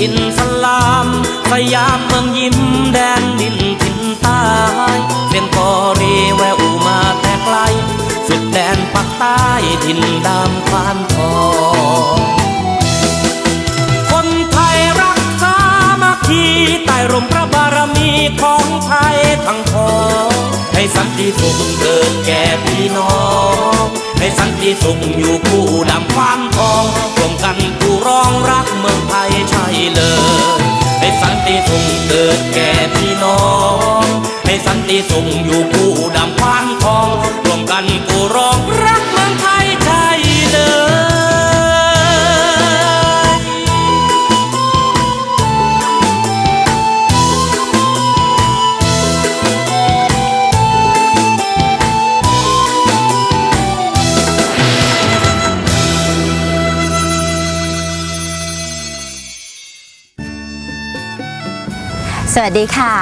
อินสลาม สยามเมืองยิ้มแดน ใต้ร่มพระบารมีของไทยทั้งพองให้สันติสุขเกิดแก่พี่น้อง ให้สันติสุขอยู่คู่ดำควานทองรวมกันผู้ร้องรักเมืองไทยใช่เลย ให้สันติสุขเกิดแก่พี่น้อง ให้สันติสุขอยู่คู่ดำควานทอง สวัสดีค่ะ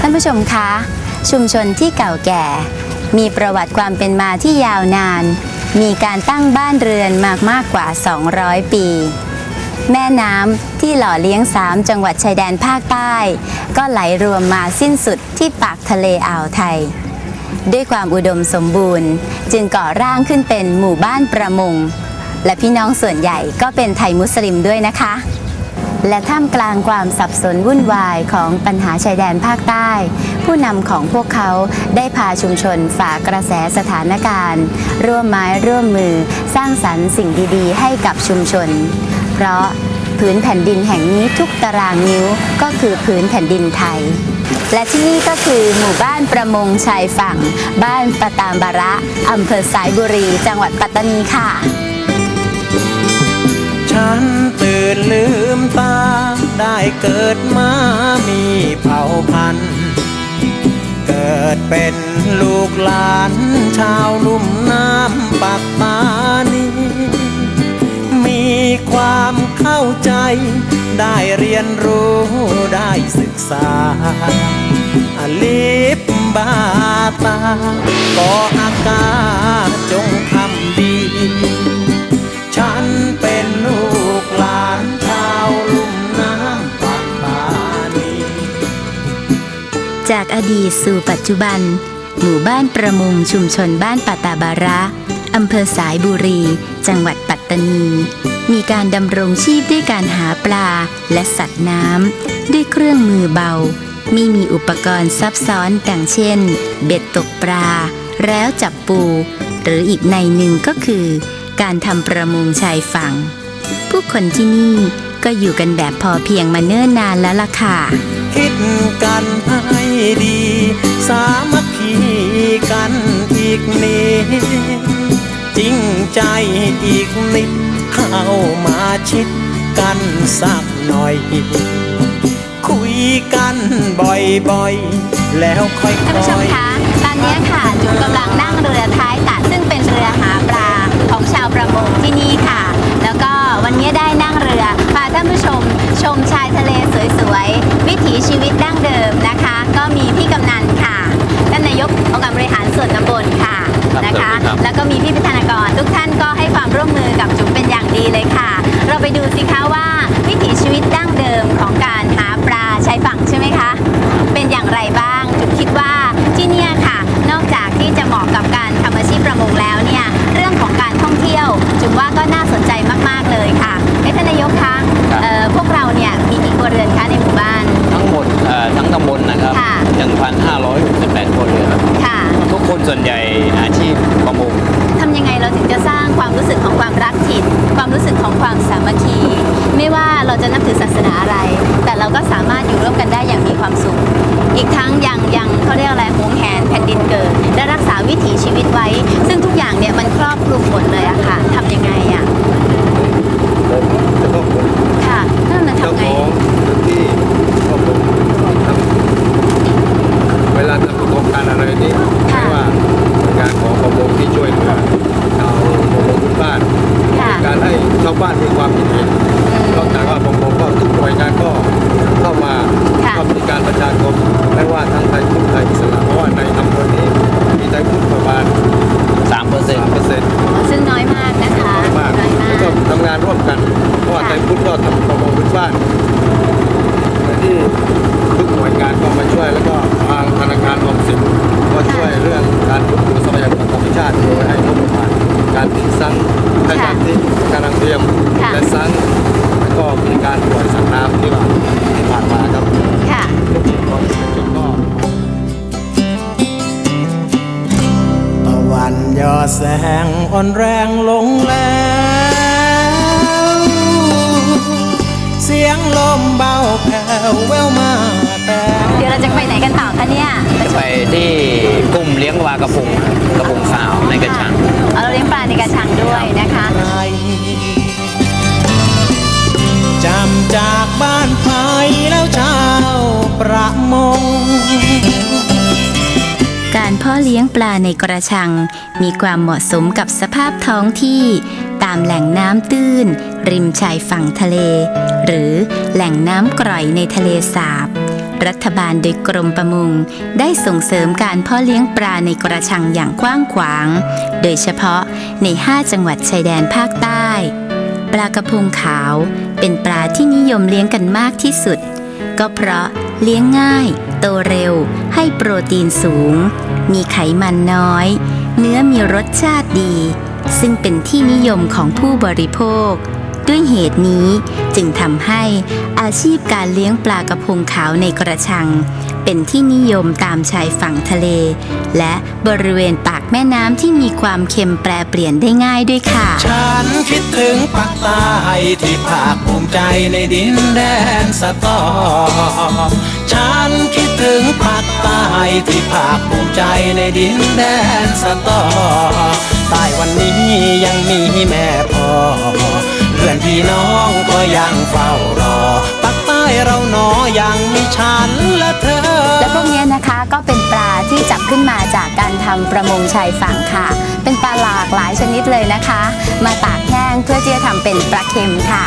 ท่านผู้ชมคะ ชุมชนที่เก่าแก่ มีประวัติความเป็นมาที่ยาวนาน มีการตั้งบ้านเรือนมากมากกว่า 200 ปี แม่น้ำที่หล่อเลี้ยงสามจังหวัดชายแดนภาคใต้ ก็ไหลรวมมาสิ้นสุดที่ปากทะเลอ่าวไทย ด้วยความอุดมสมบูรณ์ จึงก่อร่างขึ้นเป็นหมู่บ้านประมงและพี่น้องส่วนใหญ่ก็เป็นไทยมุสลิมด้วยนะคะ และท่ามกลางความสับสนวุ่นวายของปัญหาชายแดนภาคใต้ ผู้นำของพวกเขาได้พาชุมชนฝ่ากระแสสถานการณ์ ร่วมไม้ร่วมมือสร้างสรรค์สิ่งดีๆ ให้กับชุมชน เพราะพื้นแผ่นดินแห่งนี้ทุกตารางนิ้วก็คือพื้นแผ่นดินไทย และที่นี่ก็คือหมู่บ้านประมงชายฝั่ง บ้านปะตามบาระอำเภอสายบุรี จังหวัดปัตตานีค่ะ ฉันตื่นลืมตา ได้เกิดมามีเผ่าพันธุ์ เกิดเป็นลูกหลานชาวลุ่มน้ำปักตานีมีความเข้าใจ ได้เรียนรู้ได้ศึกษาอลิปบาตาก็อากาศจงทำดี จากอดีตสู่ปัจจุบัน หมู่บ้านประมงชุมชนบ้านปาตาบาระอำเภอสายบุรี จังหวัดปัตตานี มีการดำรงชีพด้วยการหาปลาและสัตว์น้ำด้วยเครื่องมือเบา ไม่มีอุปกรณ์ซับซ้อนดังเช่น เบ็ดตกปลา แล้วจับปู หรืออีกในหนึ่งก็คือ การทำประมงชายฝั่ง ผู้คนที่นี่ก็อยู่กันแบบพอเพียงมาเนิ่นนานแล้วล่ะค่ะ คิดกันให้ดี สามัคคีกันอีกนิดจริงใจอีกนิด เข้ามาชิดกันสักหน่อย คุยกันบ่อยๆ แล้วค่อยๆท่านผู้ชมคะตอนนี้ค่ะจุ๋มกำลังนั่งเรือท้ายตัดซึ่งเป็นเรือหาปลา ส่วนใหญ่อาชีพประมงทำยังไงเราถึงจะสร้างความรู้สึกของความรักถิ่น ความรู้สึกของความสามัคคี ไม่ว่าเราจะนับถือศาสนาอะไร แต่เราก็สามารถอยู่ร่วมกันได้อย่างมีความสุข อีกทั้งยังยังเขาเรียกอะไรหวงแหนแผ่นดินเกิด และรักษาวิถีชีวิตไว้ ซึ่งทุกอย่างเนี่ยมันครอบคลุมหมดเลยอะค่ะทำ วยเรื่องการฟื้นฟูทรัพยากรธรรมชาติโดยให้งบประมาณการทิ้งซังให้การทิ้งการรังเทียมค่ะและซังแล้วก็มีการปล่อยสัตว์น้ำที่ว่าที่ผ่านมาครับค่ะทุกองค์กรชุมชนก็ตะวันยอแสงอ่อนแรงลงแล้ว เสียงลมเบาแผ่วแววมาแต่เดี๋ยวเราจะไปไหนกันต่อคะเนี่ย จะไปที่ ชังด้วยนะคะ จำจากบ้านไผ่แล้วชาวประมง การพ่อเลี้ยงปลาในกระชัง มีความเหมาะสมกับสภาพท้องที่ ตามแหล่งน้ำตื้น ริมชายฝั่งทะเล หรือแหล่งน้ำกร่อยในทะเลสาบ รัฐบาลโดยกรมประมงได้ส่งเสริมการเพ่อเลี้ยงปลาในกระชังอย่างกว้างขวาง โดยเฉพาะใน 5 จังหวัดชายแดนภาคใต้ ปลากระพงขาวเป็นปลาที่นิยมเลี้ยงกันมากที่สุด ก็เพราะเลี้ยงง่าย โตเร็ว ให้โปรตีนสูง มีไขมันน้อย เนื้อมีรสชาติดี ซึ่งเป็นที่นิยมของผู้บริโภค ด้วยเหตุนี้จึงทำให้อาชีพการเลี้ยงปลากระพงขาวในกระชัง เป็นที่นิยมตามชายฝั่งทะเล และบริเวณปากแม่น้ำที่มีความเค็มแปรเปลี่ยนได้ง่ายด้วยค่ะ ฉันคิดถึงปักใต้ที่ภาคภูมิใจในดินแดนสตอฉันคิดถึงปักใต้ที่ภาคภูมิใจในดินแดนสตอใต้วันนี้ยังมีแม่พ่อ พื่อนพี่น้องก็ยังเฝ้ารอ ปักใต้เราหนอยังมีฉันและเธอ และพวกนี้นะคะก็เป็นปลาที่จับขึ้นมาจากการทำประมงชายฝั่งค่ะ เป็นปลาหลากหลายชนิดเลยนะคะ มาตากแห้งเพื่อที่จะทำเป็นปลาเค็มค่ะ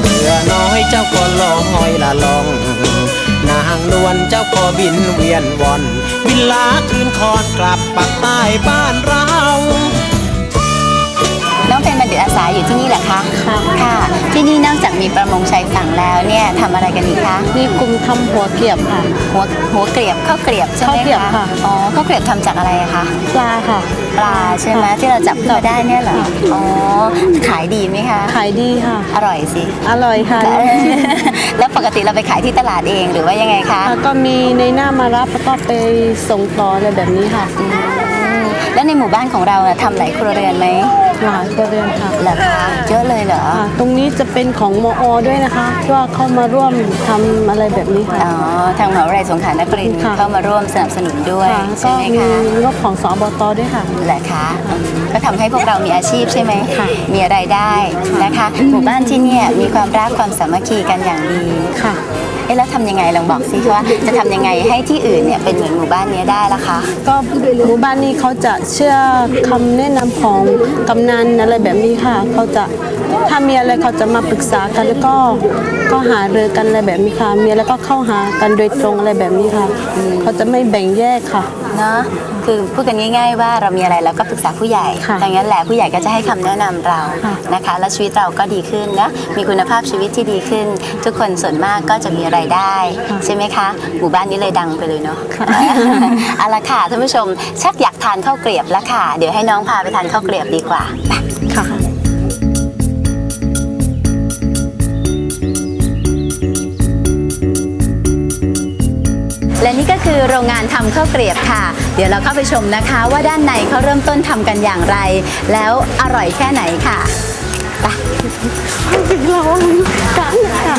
เรือน้อยเจ้าก็ลองหอยละลอง นางนวลเจ้าก็บินเวียนวนบินลาคืนคอนกลับปักใต้บ้านเรา ที่นี่นอกจากมีประมงชายฝั่งแล้วเนี่ยทำอะไรกันอีกคะมีกลุ่มทำหัวเกลียบค่ะ หัวหัวเกลียบข้าวเกลียบใช่ไหมข้าวเกลียบคะค่ะอ๋อข้าวเกลียบทำจากอะไรอะคะปลาค่ะ ปลาใช่ไหมที่เราจับขึ้นมาได้เนี่ยเหรออ๋อขายดีไหมคะขายดีค่ะ อร่อยสิอร่อยค่ะแล้วปกติเราไปขายที่ตลาดเองหรือว่ายังไงคะแล้วก็มีในหน้ามารับแล้วก็ไปส่งต่ออะไรแบบนี้ค่ะ อืมแล้วในหมู่บ้านของเราน่ะทำหลายครัวเรือนไหม หลายตัวเรือนค่ะเหรอคะเยอะเลยเหรอค่ะ ตรงนี้จะเป็นของมอ ด้วยนะคะที่ว่าเข้ามาร่วมทำอะไรแบบนี้ค่ะ อ๋อทางมหาวิทยาลัยสงขลานครินทร์ค่ะ เข้ามาร่วมสนับสนุนด้วยค่ะใช่ก็ไหมมีคะงบของสอบตด้วยค่ะ เหรอคะอืมก็ทำให้พวกเรามีอาชีพใช่ไหมค่ะมีรายได้นะคะหมู่บ้านที่เนี่ยมีความรักความสามัคคีกันอย่างดี ค่ะ เอ๊ะแล้วทำยังไงลองบอกสิว่าจะทำยังไงให้ที่อื่นเนี่ยเป็นเหมือนหมู่บ้านเนี้ยได้ล่ะคะ ก็หมู่บ้านนี้เขาจะเชื่อคำแนะนำของกำนันอะไรแบบนี้ค่ะ เขาจะถ้ามีอะไรเขาจะมาปรึกษากันแล้วก็ก็หาเรือกันอะไรแบบนี้ค่ะมีแล้วก็เข้าหากันโดยตรงอะไรแบบนี้ค่ะ เขาจะไม่แบ่งแยกค่ะ เนาะคือพูดกันง่าย ๆ ว่าเรามีอะไรเราก็ปรึกษาผู้ใหญ่ค่ะดังนั้นแหละผู้ใหญ่ก็จะให้คำแนะนำเราค่ะนะคะ และชีวิตเราก็ดีขึ้นนะมีคุณภาพชีวิตที่ดีขึ้น ทุกคนส่วนมากก็จะมีรายได้ใช่ไหมคะหมู่บ้านนี้เลยดังไปเลยเนาะค่ะ เอาละค่ะท่านผู้ชมชักอยากทานข้าวเกลียบแล้วค่ะ เดี๋ยวให้น้องพาไปทานข้าวเกลียบดีกว่าไปค่ะ โรงงานทำข้าวเกรียบค่ะ เดี๋ยวเราเข้าไปชมนะคะ ว่าด้านในเขาเริ่มต้นทำกันอย่างไร แล้วอร่อยแค่ไหนค่ะไปเรากันค่ะ